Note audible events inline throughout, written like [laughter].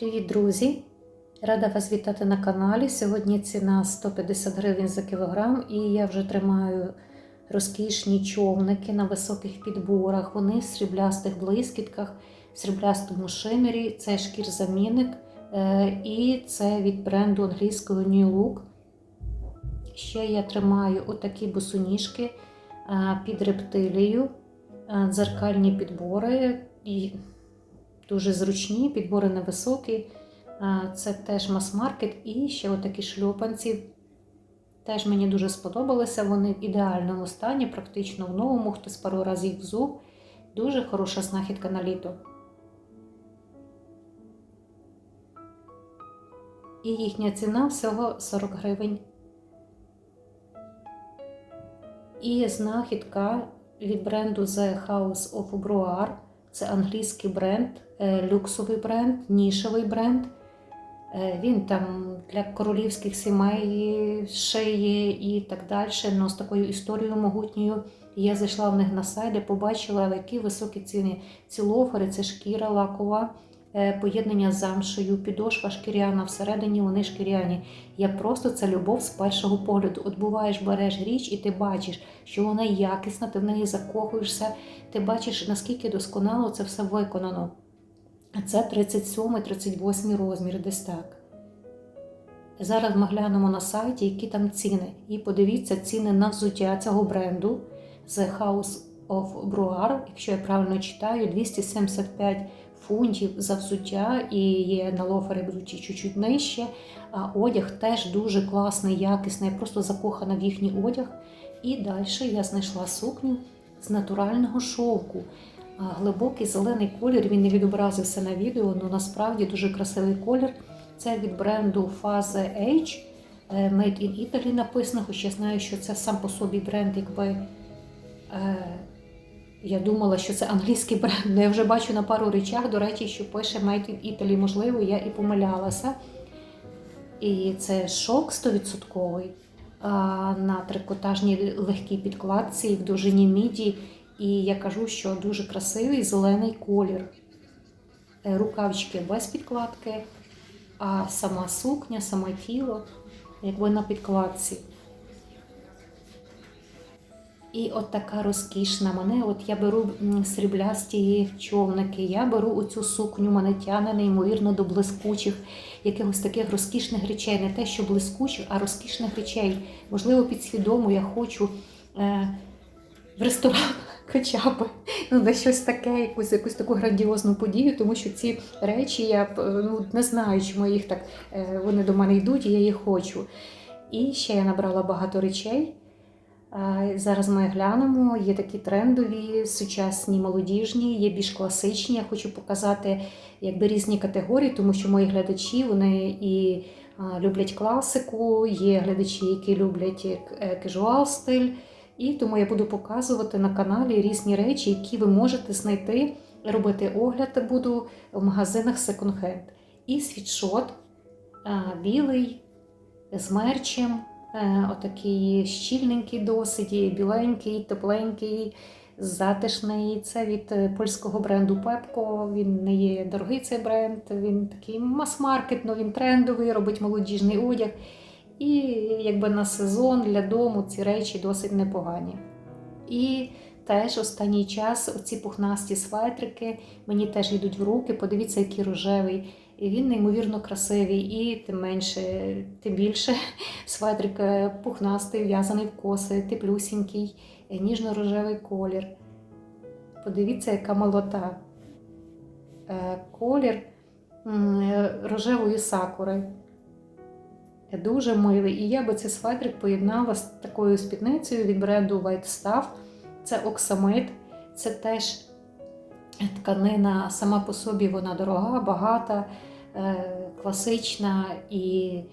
Привіт, друзі! Рада вас вітати на каналі. Сьогодні ціна 150 гривень за кілограм, і я вже тримаю розкішні човники на високих підборах. Вони в сріблястих блискітках, в сріблястому шимері. Це шкірзамінник, е, і це від бренду англійського New Look. Ще я тримаю отакі босоніжки е, під рептилію, е, дзеркальні підбори. Дуже зручні, підбори невисокі. Це теж мас-маркет і ще отакі шльопанці. Теж мені дуже сподобалися. Вони в ідеальному стані, практично в новому, хтось пару разів взув. Дуже хороша знахідка на літо. І їхня ціна всього 40 гривень. І знахідка від бренду The House of Brouar. Це англійський бренд, е, люксовий бренд, нішевий бренд. Е, Він там для королівських сімей шиє і так далі. Ну, з такою історією могутньою. Я зайшла в них на сайт, і побачила, які високі ціни. Ці лофери, це шкіра лакова, поєднання з замшею, підошва шкіряна, всередині вони шкіряні. Я просто це любов з першого погляду. От буваєш, береш річ, і ти бачиш, що вона якісна, ти в неї закохуєшся, ти бачиш, наскільки досконало це все виконано. А це 37-38 розмір, десь так. Зараз ми глянемо на сайті, які там ціни. І подивіться ціни на взуття цього бренду The House of Brouar, якщо я правильно читаю, 275 фунтів за взуття, і є на лофери взуті чуть-чуть нижче. А одяг теж дуже класний, якісний. Я просто закохана в їхній одяг. І далі я знайшла сукню з натурального шовку. Глибокий зелений колір, він не відобразився на відео, але насправді дуже красивий колір. Це від бренду Phase H. е, Made in Italy написано, хоча я знаю, що це сам по собі бренд, якби. Я думала, що це англійський бренд. але Я вже бачу на пару речах, до речі, що пише Made in Italy. Можливо, я і помилялася. І це шок 100% на трикотажній легкій підкладці в довжині міді. І я кажу, що дуже красивий зелений колір. Е, Рукавички без підкладки, а сама сукня, саме тіло, якби на підкладці. І от така розкішна мене. От я беру сріблясті човники, я беру оцю сукню, мене тяне неймовірно до блискучих, якихось таких розкішних речей. Не те, що блискучих, а розкішних речей. Можливо, підсвідомо я хочу е, в ресторан [laughs] хоча б ну, де щось таке, якусь, якусь таку грандіозну подію, тому що ці речі я е, ну, не знаю, чому їх так е, вони до мене йдуть, і я їх хочу. І ще я набрала багато речей. Зараз ми глянемо. Є такі трендові, сучасні, молодіжні, є більш класичні. Я хочу показати якби різні категорії, тому що мої глядачі вони і люблять класику, є глядачі, які люблять е, кежуал стиль. І тому я буду показувати на каналі різні речі, які ви можете знайти, робити огляд буду в магазинах секонд-хенд. І світшот білий з мерчем. Е, Отакий щільненький досить, біленький, тепленький, затишний. Це від е, польського бренду Pepco. Він не є дорогий цей бренд, він такий мас-маркет, но він трендовий, робить молодіжний одяг. І якби на сезон для дому ці речі досить непогані. І теж останній час оці пухнасті светрики мені теж йдуть в руки. Подивіться, який рожевий. І він неймовірно красивий, і тим менше, тим більше [laughs] светрик е, пухнастий, в'язаний в коси, теплюсінький, е, ніжно-рожевий колір. Подивіться, яка молота. Е, Колір рожевої сакури. Дуже милий. І я би цей светрик поєднала з такою спідницею від бренду White Stuff. Це оксамит, це теж тканина сама по собі вона дорога, багата, класична. І е,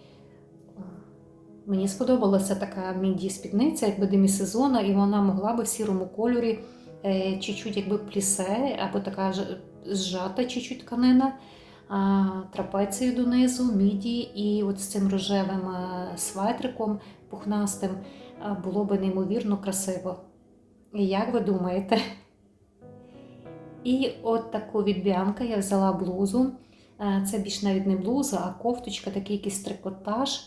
мені сподобалася така міді спідниця, якби демісезона, і вона могла би в сірому кольорі е, чуть-чуть якби плісе, або така зжата чуть-чуть тканина. Трапецію донизу, міді, і от з цим рожевим е, светриком пухнастим е, було би неймовірно красиво. Як ви думаєте? І от таку від Біанка я взяла блузу Е, Це більш навіть не блуза, а кофточка, такий якийсь трикотаж.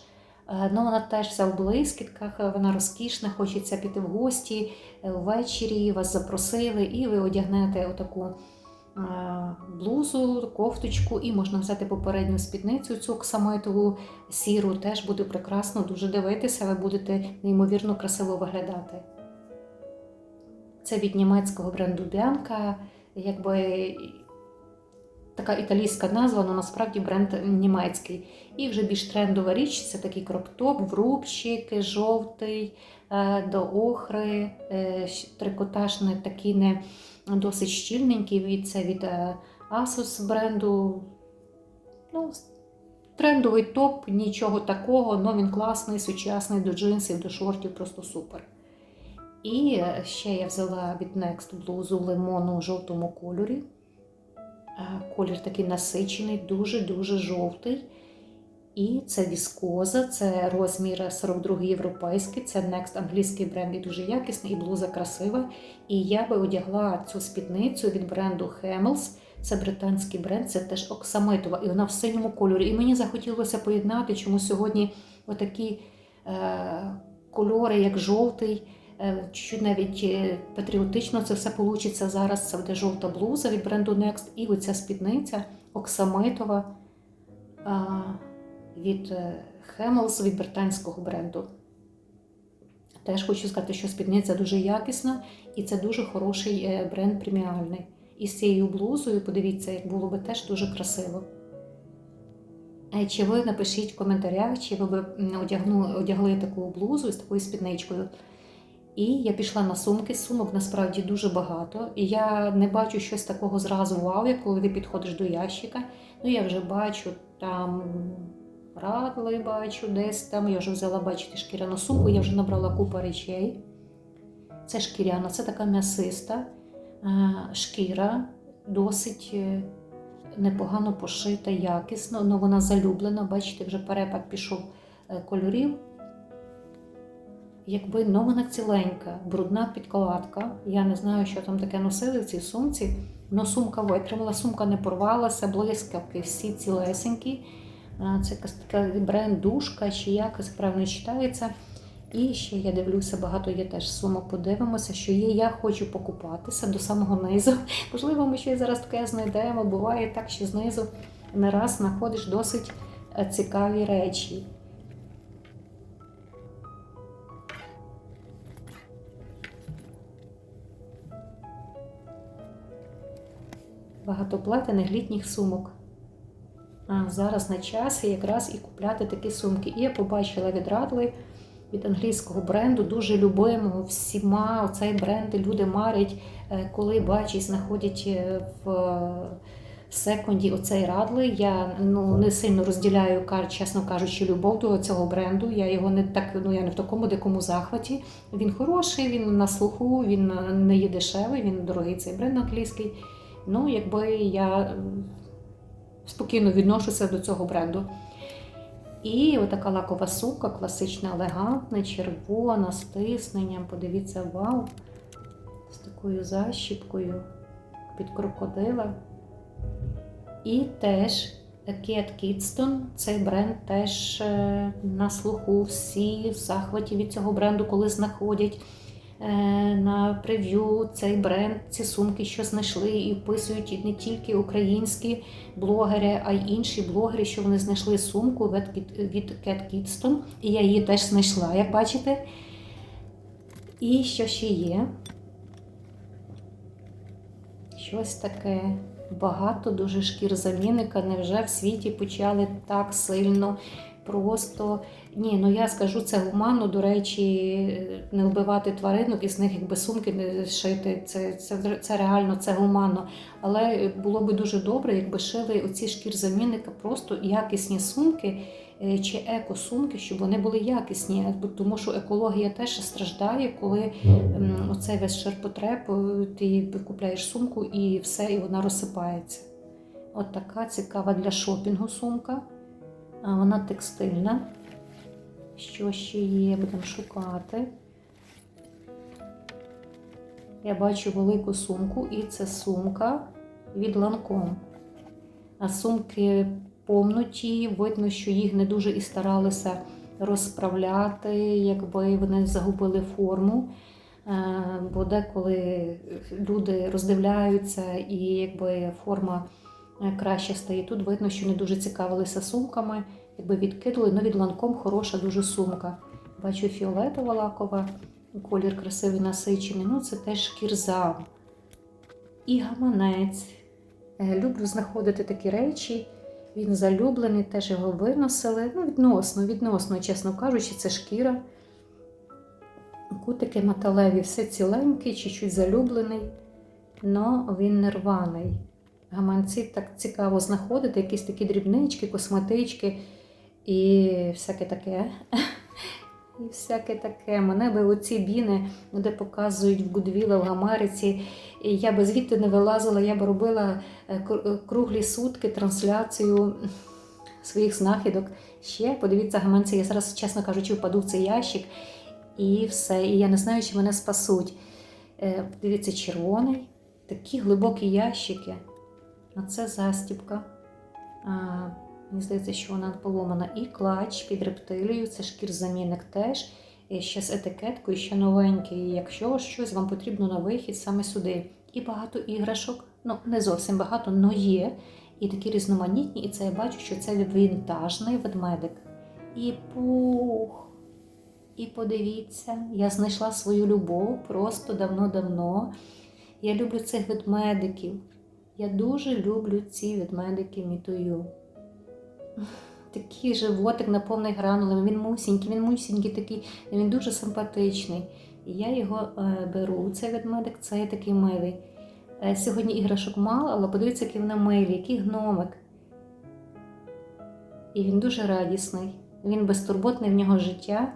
Е, Ну, вона теж вся в блискітках, е, вона розкішна, хочеться піти в гості е, ввечері, вас запросили, і ви одягнете отаку е, блузу, кофточку, і можна взяти попередню спідницю, цю оксамитову сіру, теж буде прекрасно дуже дивитися, ви будете неймовірно красиво виглядати. Це від німецького бренду Bianca, якби така італійська назва, але насправді бренд німецький. І вже більш трендова річ це такий кроптоп, в рубчик, жовтий, е, до охри, е, щ- трикотаж не такий не досить щільненький. Це від е, Asos бренду. Ну, трендовий топ, нічого такого, але він класний, сучасний, до джинсів, до шортів, просто супер. І ще я взяла від Next блузу лимону у жовтому кольорі. Е, Колір такий насичений, дуже-дуже жовтий. І це віскоза, це розмір 42 європейський, це Next англійський бренд і дуже якісний, і блуза красива. І я би одягла цю спідницю від бренду Hamels. Це британський бренд, це теж оксамитова, і вона в синьому кольорі. І мені захотілося поєднати, чому сьогодні отакі е, кольори, як жовтий, чуть навіть е, патріотично це все вийде зараз. Це буде жовта блуза від бренду Next, і оця спідниця оксамитова е, від е, Hamels, від британського бренду. Теж хочу сказати, що спідниця дуже якісна і це дуже хороший е, бренд преміальний. І з цією блузою, подивіться, як було би теж дуже красиво. Е, Чи ви напишіть в коментарях, чи ви б м, одягну, одягли таку блузу з такою спідничкою. І я пішла на сумки. Сумок насправді дуже багато. І я не бачу щось такого зразу вау, як коли ти підходиш до ящика. Ну, я вже бачу там радли, бачу десь там. Я вже взяла, бачите, шкіряну сумку, я вже набрала купу речей. Це шкіряна, це така м'ясиста е, шкіра, досить е, непогано пошита, якісно, але вона залюблена. Бачите, вже перепад пішов е, кольорів. Якби ну ціленька, брудна підкладка. Я не знаю, що там таке носили в цій сумці. але сумка витримала, сумка не порвалася, блискавки всі цілесенькі. Це така бренд душка, чи якось правильно читається. І ще я дивлюся, багато є теж сумок. Подивимося, що є. Я хочу покупатися до самого низу. [laughs] Можливо, ми ще зараз таке знайдемо. Буває так, що знизу не раз знаходиш досить е, цікаві речі. Багатоплетених літніх сумок. А зараз на часі якраз і купляти такі сумки. І я побачила від Радли, від англійського бренду, дуже любимого всіма. Оцей бренд люди марять, е, коли бачать, знаходять е, в секунді оцей Радли. Я ну, не сильно розділяю, чесно кажучи, любов до цього бренду. Я його не так, ну я не в такому дикому захваті. Він хороший, він на слуху, він е, не є дешевий, він дорогий цей бренд англійський. Ну, якби я е, спокійно відношуся до цього бренду. І отака лакова сумка, класична, елегантна, червона, з тисненням. Подивіться, вау! З такою защіпкою під крокодила. І теж Кет Кідстон, цей бренд теж е, на слуху. Всі в захваті від цього бренду, коли знаходять на прев'ю цей бренд, ці сумки, що знайшли, і вписують і не тільки українські блогери, а й інші блогери, що вони знайшли сумку від, Кет Кідстон. І я її теж знайшла, як бачите. І що ще є? Щось таке. Багато дуже шкір замінника. Невже в світі почали так сильно просто. Ні, ну я скажу це гуманно, до речі, не вбивати тваринок і з них якби сумки не шити. Це, це, це реально це гуманно. Але було би дуже добре, якби шили оці шкір замінника просто якісні сумки е, чи еко-сумки, щоб вони були якісні. Тому що екологія теж страждає, коли м, оцей весь ширпотреб, е, ти купляєш сумку і все, і вона розсипається. От така цікава для шопінгу сумка. Вона текстильна. Що ще є, будемо шукати. Я бачу велику сумку, і це сумка від Lancome. А сумки помнуті, видно, що їх не дуже і старалися розправляти, якби вони загубили форму. Бо деколи люди роздивляються і якби форма краще стає. Тут видно, що не дуже цікавилися сумками, якби відкинули, ну від ланком хороша дуже сумка. Бачу фіолетова лакова, колір красивий насичений. Ну, це теж кірза. І гаманець. Е, Люблю знаходити такі речі. Він залюблений, теж його виносили. Ну, відносно, відносно, чесно кажучи, це шкіра. Кутики металеві, все ціленький, чуть-чуть залюблений, але він не рваний. Гаманці так цікаво знаходити, якісь такі дрібнички, косметички і всяке таке. І всяке таке. Мене би оці біни, де показують в Гудвіла в Америці, і я би звідти не вилазила, я б робила е, е, круглі сутки трансляцію своїх знахідок. Ще подивіться гаманці, я зараз, чесно кажучи, впаду в цей ящик і все. І я не знаю, чи мене спасуть. Е, Дивіться, червоний, такі глибокі ящики. А це застібка. Мені здається, що вона поломана. І клач під рептилію, це шкірзамінник теж. І ще з етикеткою, ще новенький. Якщо щось вам потрібно на вихід, саме сюди. І багато іграшок. Ну, не зовсім багато, але є. І такі різноманітні. І це я бачу, що це вінтажний ведмедик. І пух. І подивіться, я знайшла свою любов просто давно-давно. Я люблю цих ведмедиків. Я дуже люблю ці ведмедики мітую. [laughs] Такий животик наповнений гранулами, він мусінький, він мусінький такий, він дуже симпатичний. І я його е, беру. Цей ведмедик, цей такий милий. Е, сьогодні іграшок мало, але подивіться, який вони милі, який гномик. І він дуже радісний. Він безтурботний в нього життя.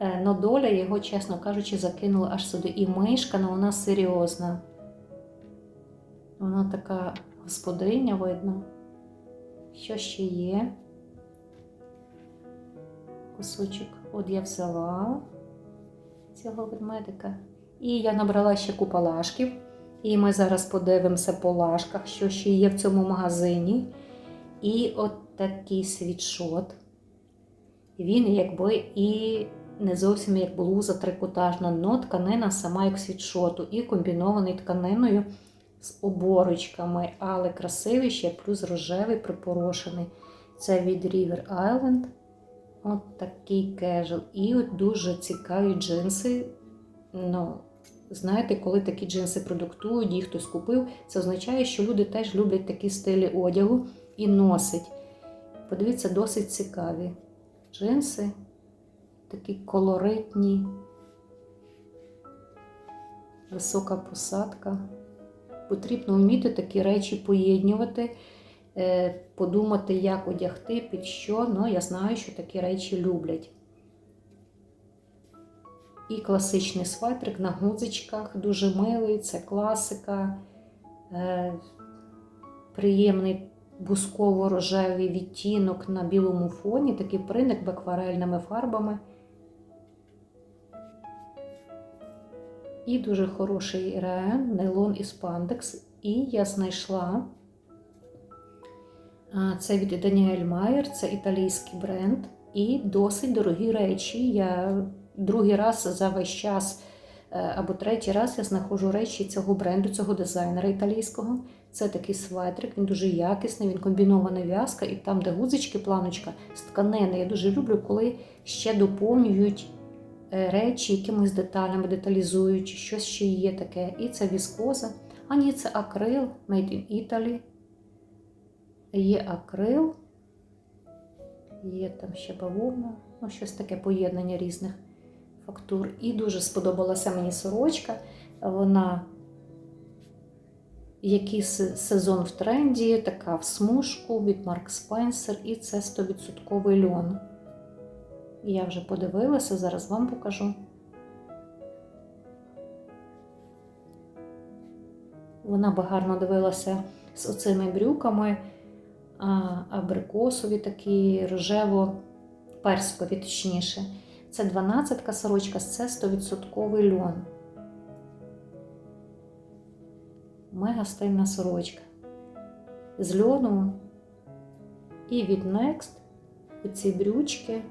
Е, Но доля його, чесно кажучи, закинула аж сюди. І мишка, ну вона серйозна. Вона така господиня, видно. Що ще є? Кусочок от я взяла цього ведмедика. І я набрала ще купа лашків. І ми зараз подивимося по лашках, що ще є в цьому магазині. І от такий світшот. Він якби і не зовсім як блуза трикотажна, но тканина сама як світшоту, і комбінований тканиною з оборочками, але красивий ще плюс рожевий припорошений. Це від River Island. От такий кежел. І от дуже цікаві джинси. Ну, знаєте, коли такі джинси продуктують, їх хтось купив, це означає, що люди теж люблять такі стилі одягу і носить. Подивіться, досить цікаві джинси, такі колоритні, висока посадка. Потрібно вміти такі речі поєднувати, е, подумати, як одягти, під що. Ну, я знаю, що такі речі люблять. І класичний светрик на гудзичках, дуже милий, це класика, е, приємний бусково-рожевий відтінок на білому фоні, такий приник акварельними фарбами. І дуже хороший реен, нейлон і спандекс. І я знайшла це від Даніель Майер, це італійський бренд. І досить дорогі речі. Я другий раз за весь час е, або третій раз я знаходжу речі цього бренду, цього дизайнера італійського. Це такий светрик, він дуже якісний, він комбінована в'язка, і там, де гузички, планочка з тканини. Я дуже люблю, коли ще доповнюють речі якимись деталями, деталізують, щось ще є таке. І це віскоза. А ні, це акрил, made in Italy. Є акрил, є там ще бавовна, ну щось таке поєднання різних фактур. І дуже сподобалася мені сорочка. Вона який се- сезон в тренді, така в смужку від Марк Спенсер, і це 100% льон. Я вже подивилася, зараз вам покажу. Вона би гарно дивилася з оцими брюками, абрикосові такі, рожево-персикові, точніше. Це 12-ка сорочка, це 100% льон. Мега стильна сорочка. з льону. І від Next оці брючки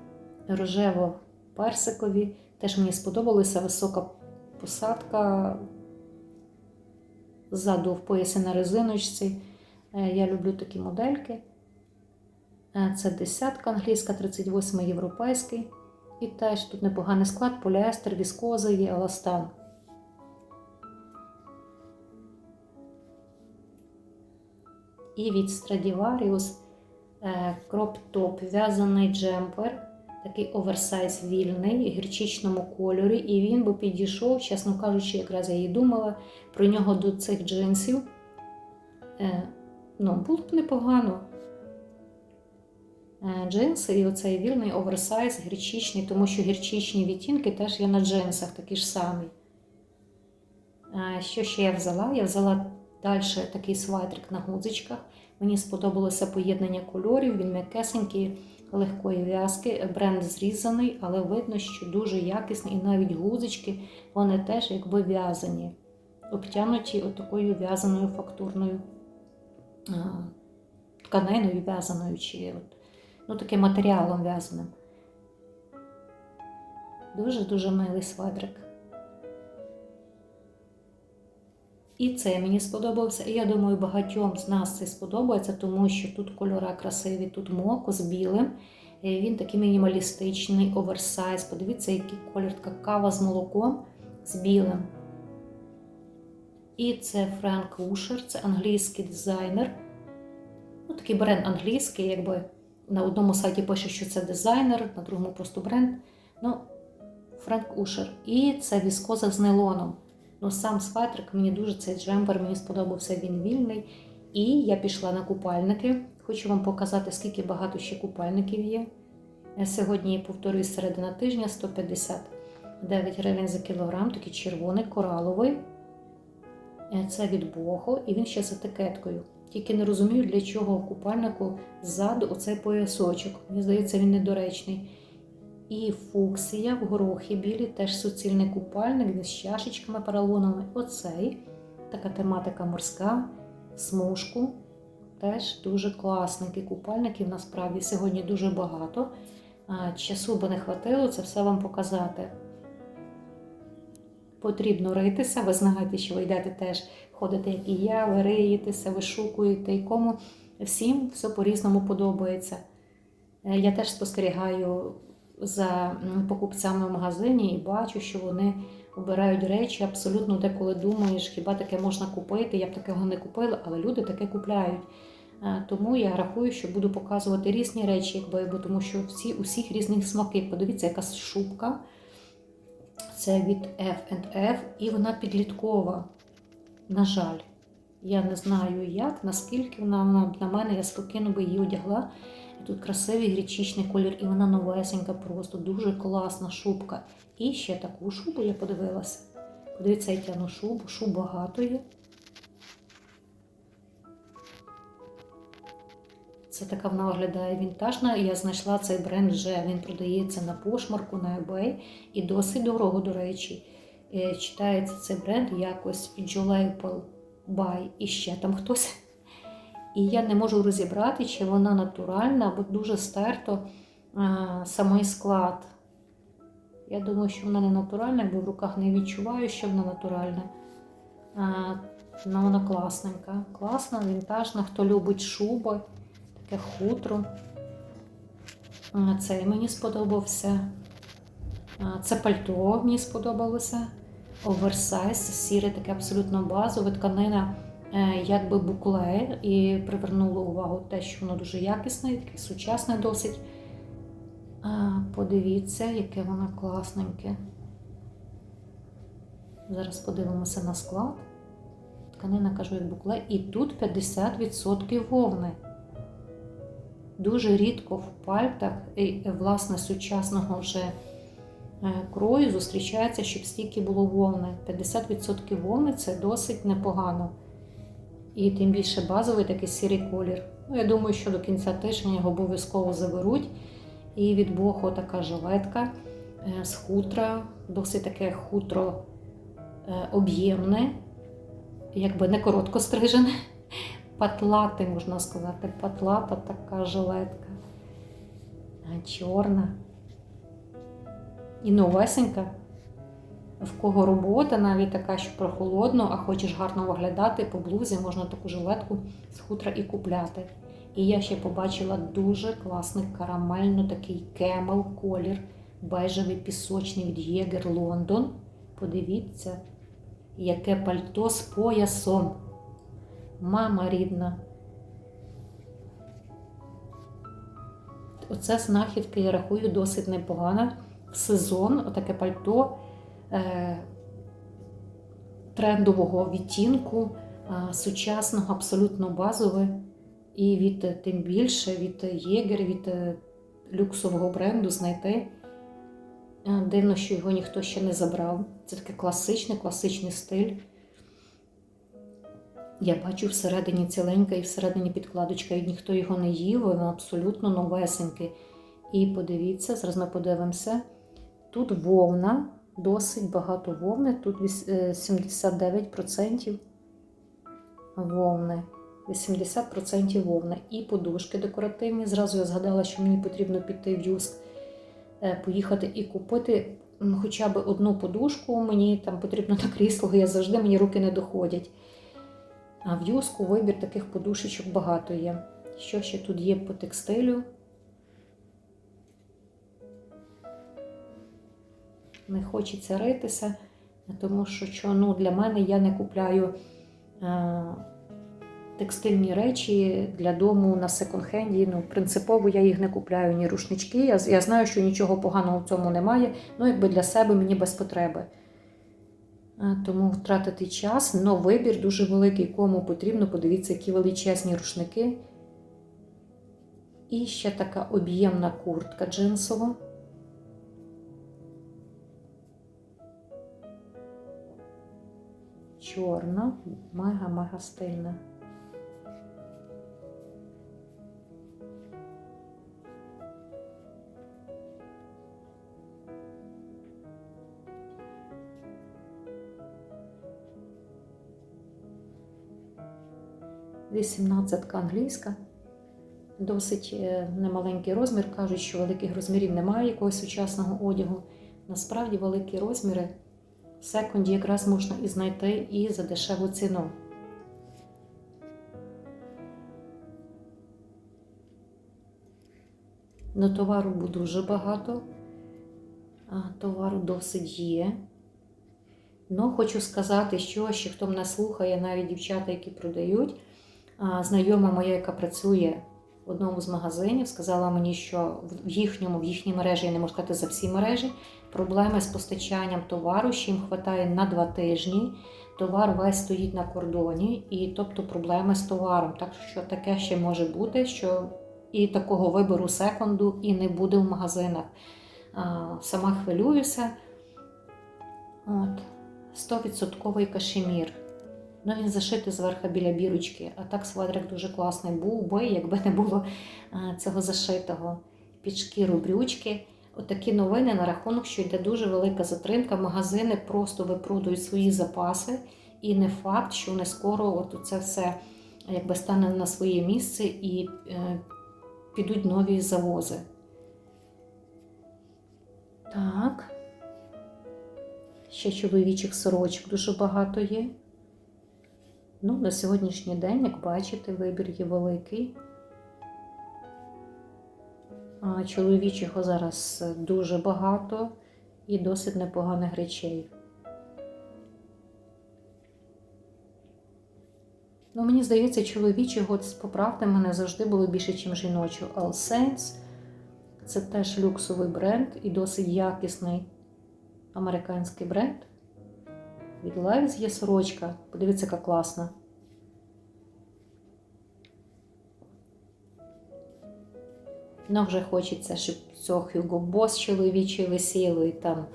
рожево-персикові. Теж мені сподобалася висока посадка ззаду в поясі на резиночці. Е, Я люблю такі модельки. Е, Це десятка англійська, 38 європейський. І теж тут непоганий склад, поліестер, віскоза є еластан. І від Stradivarius е, кроп-топ в'язаний джемпер, такий оверсайз вільний, в гірчичному кольорі. І він би підійшов, чесно кажучи, якраз я і думала про нього до цих джинсів. Е, Ну, було б непогано. Е, Джинси і оцей вільний оверсайз гірчичний, тому що гірчичні відтінки теж є на джинсах такі ж самі. Е, Що ще я взяла? Я взяла далі такий свайтрик на гудзичках. Мені сподобалося поєднання кольорів, він м'якесенький, легкої в'язки, бренд зрізаний, але видно, що дуже якісний, і навіть гузочки, вони теж якби в'язані, обтянуті отакою в'язаною фактурною тканиною в'язаною чи от, ну, таким матеріалом в'язаним. Дуже-дуже милий свадрик. І це мені сподобався. І я думаю, багатьом з нас це сподобається, тому що тут кольора красиві, тут моко з білим. Е, Він такий мінімалістичний, оверсайз. Подивіться, який колір, така кава з молоком з білим. І це Френк Ушер, це англійський дизайнер. Ну, такий бренд англійський, якби на одному сайті пише, що це дизайнер, на другому просто бренд. Ну, Френк Ушер. І це віскоза з нейлоном. Ну, сам сватрик, мені дуже цей джемпер, мені сподобався, він вільний. І я пішла на купальники. Хочу вам показати, скільки багато ще купальників є. Е, Сьогодні, повторюю, середина тижня 159 гривень за кілограм, такий червоний, кораловий. Е, Це від Бохо, і він ще з етикеткою. Тільки не розумію, для чого купальнику ззаду оцей поясочок. Мені здається, він недоречний. І фуксія в горохі білі, теж суцільний купальник, з чашечками поролоновими. Оцей, така тематика морська, смужку. Теж дуже класненький купальник, і насправді сьогодні дуже багато. Часу би не хватило це все вам показати. Потрібно ритися, ви знаєте, що ви йдете теж ходите, як і я, ви риєтеся, вишукуєте, і кому всім все по-різному подобається. Е, Я теж спостерігаю за покупцями в магазині і бачу, що вони обирають речі абсолютно деколи думаєш, хіба таке можна купити. Я б такого не купила, але люди таке купляють. Е, Тому я рахую, що буду показувати різні речі, якби, бо тому що всі усіх різних смаків. Подивіться, якась шубка. Це від F&F, і вона підліткова. На жаль, я не знаю як, наскільки вона на мене, я спокійно би її одягла. Тут красивий гречичний колір, і вона новесенька, просто дуже класна шубка. І ще таку шубу я подивилася. Подивіться, я тяну шубу, шуб багато є. Це така вона виглядає вінтажна. Я знайшла цей бренд вже. Він продається на пошмарку, на eBay і досить дорого, до речі. Е, Читається цей бренд якось Jolapal By і ще там хтось. І я не можу розібрати, чи вона натуральна, бо дуже стерто а, самий склад. Я думаю, що вона не натуральна, бо в руках не відчуваю, що вона натуральна. А, ну, вона класненька. Класна, вінтажна. Хто любить шуби, таке хутро. А, Цей мені сподобався. Це пальто мені сподобалося. Оверсайз, сіре, таке абсолютно базове тканина, е, якби букле, і привернуло увагу те, що воно дуже якісне, таке сучасне досить. Подивіться, яке воно класненьке. Зараз подивимося на склад. Тканина, кажу, як букле. І тут 50% вовни. Дуже рідко в пальтах, і, власне, сучасного вже е, крою зустрічається, щоб стільки було вовни. 50% вовни це досить непогано. І тим більше базовий такий сірий колір. Ну, я думаю, що до кінця тижня його обов'язково заберуть. І від Боху така жилетка е, з хутра, досить таке хутро е, об'ємне, якби не коротко стрижене. патлати, можна сказати, патлата така жилетка. Чорна. І новесенька. В кого робота навіть така, що прохолодно, а хочеш гарно виглядати по блузі, можна таку жилетку з хутра і купляти. І я ще побачила дуже класний карамельно такий кемел колір, бежевий пісочний від Єгер Лондон. Подивіться, яке пальто з поясом. Мама рідна. Оце знахідки, я рахую, досить непогана. Сезон отаке пальто трендового відтінку, е, сучасного, абсолютно базове. І від е, тим більше від Єгер, від е, люксового бренду знайти. Е, Дивно, що його ніхто ще не забрав. Це такий класичний, класичний стиль. Я бачу всередині ціленька і всередині підкладочка, і ніхто його не їв, він абсолютно новесенький. І подивіться, зараз ми подивимося. Тут вовна, досить багато вовни, тут е, 79% вовни. 80% вовни. І подушки декоративні. Зразу я згадала, що мені потрібно піти в Юск, е, поїхати і купити хоча б одну подушку. Мені там потрібно на крісло, я завжди мені руки не доходять. А в Юску вибір таких подушечок багато є. Що ще тут є по текстилю? Не хочеться ритися, тому що, що ну, для мене я не купляю е, текстильні речі для дому на секонд-хенді. Ну, принципово я їх не купляю, ні рушнички. Я, я знаю, що нічого поганого в цьому немає. Ну, якби для себе мені без потреби. Е, Тому втратити час, але вибір дуже великий, кому потрібно. Подивіться, які величезні рушники. І ще така об'ємна куртка джинсова. Чорна, мега-мега стильна. Вісімнадцятка англійська. Досить е, немаленький розмір. Кажуть, що великих розмірів немає якогось сучасного одягу. Насправді великі розміри секунді якраз можна і знайти і за дешеву ціну. Ну, товару дуже багато. А, Товару досить є. Ну, хочу сказати, що ще хто мене слухає, навіть дівчата, які продають. Знайома моя, яка працює в одному з магазинів, сказала мені, що в їхньому, в їхній мережі, я не можу сказати за всі мережі, проблеми з постачанням товару, що їм вистачає на два тижні. Товар весь стоїть на кордоні, і тобто проблеми з товаром. Так що таке ще може бути, що і такого вибору секунду і не буде в магазинах. Сама хвилююся. От. 100% кашемір. Ну, він зашитий зверху біля бірочки, а так свадрик дуже класний був би, якби не було цього зашитого під шкіру брючки. Отакі новини на рахунок, що йде дуже велика затримка. Магазини просто випродують свої запаси, і не факт, що не скоро от це все якби стане на своє місце і е, підуть нові завози. Так. Ще чоловічих сорочок дуже багато є. Ну, на сьогоднішній день, як бачите, вибір є великий. Чоловічого зараз дуже багато і досить непоганих речей. Ну, мені здається, чоловічого, поправте мене, завжди було більше, ніж жіночого. All Saints – це теж люксовий бренд і досить якісний американський бренд. Від Levi's є сорочка. Подивіться, яка класна. Ну, вже хочеться, щоб цього Hugo Boss чоловічий висіло і там.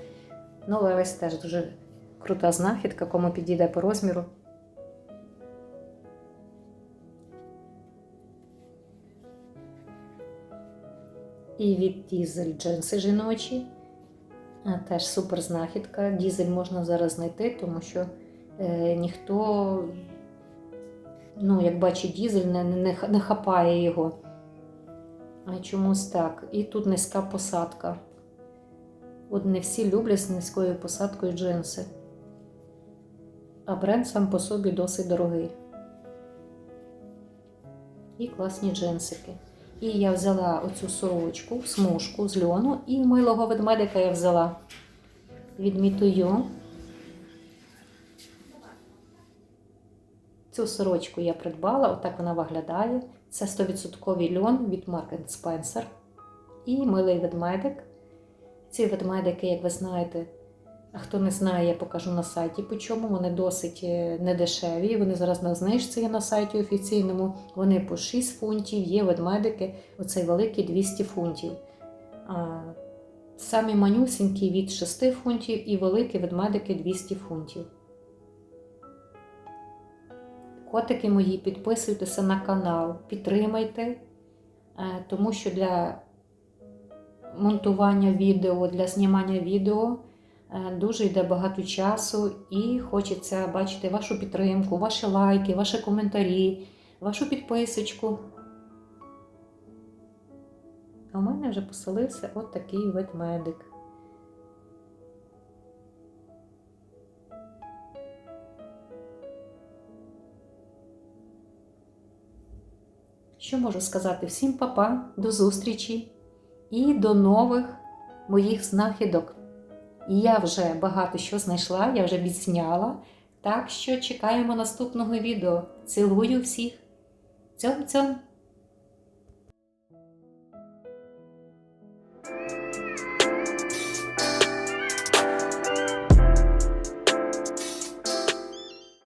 Ну, Levi's теж дуже крута знахідка, кому підійде по розміру. І від Дізель джинси жіночі. Теж супер знахідка. Дізель можна зараз знайти, тому що е, ніхто ну, як бачить, дізель не, не, не хапає його. Чомусь так. І тут низька посадка. От не всі люблять з низькою посадкою джинси. А бренд сам по собі досить дорогий. І класні джинсики. І я взяла оцю сорочку, смужку з льону, і милого ведмедика я взяла від Мітую. Цю сорочку я придбала, отак вона виглядає. Це 100% льон від Mark Spencer. І милий ведмедик. Ці ведмедики, як ви знаєте, а хто не знає, я покажу на сайті, по чому вони досить е, недешеві. Вони зараз на знижці є на сайті офіційному. Вони по 6 фунтів, є ведмедики, оцей великий 200 фунтів. Самі манюсінькі від 6 фунтів і великі ведмедики 200 фунтів. Котики мої, підписуйтеся на канал, підтримайте, е, тому що для монтування відео, для знімання відео е, дуже йде багато часу і хочеться бачити вашу підтримку, ваші лайки, ваші коментарі, вашу підписочку. У мене вже поселився от такий ведмедик. що можу сказати всім папа, до зустрічі і до нових моїх знахідок. І я вже багато що знайшла, я вже відсняла. Так що чекаємо наступного відео. Цілую всіх. Цьом-цьом!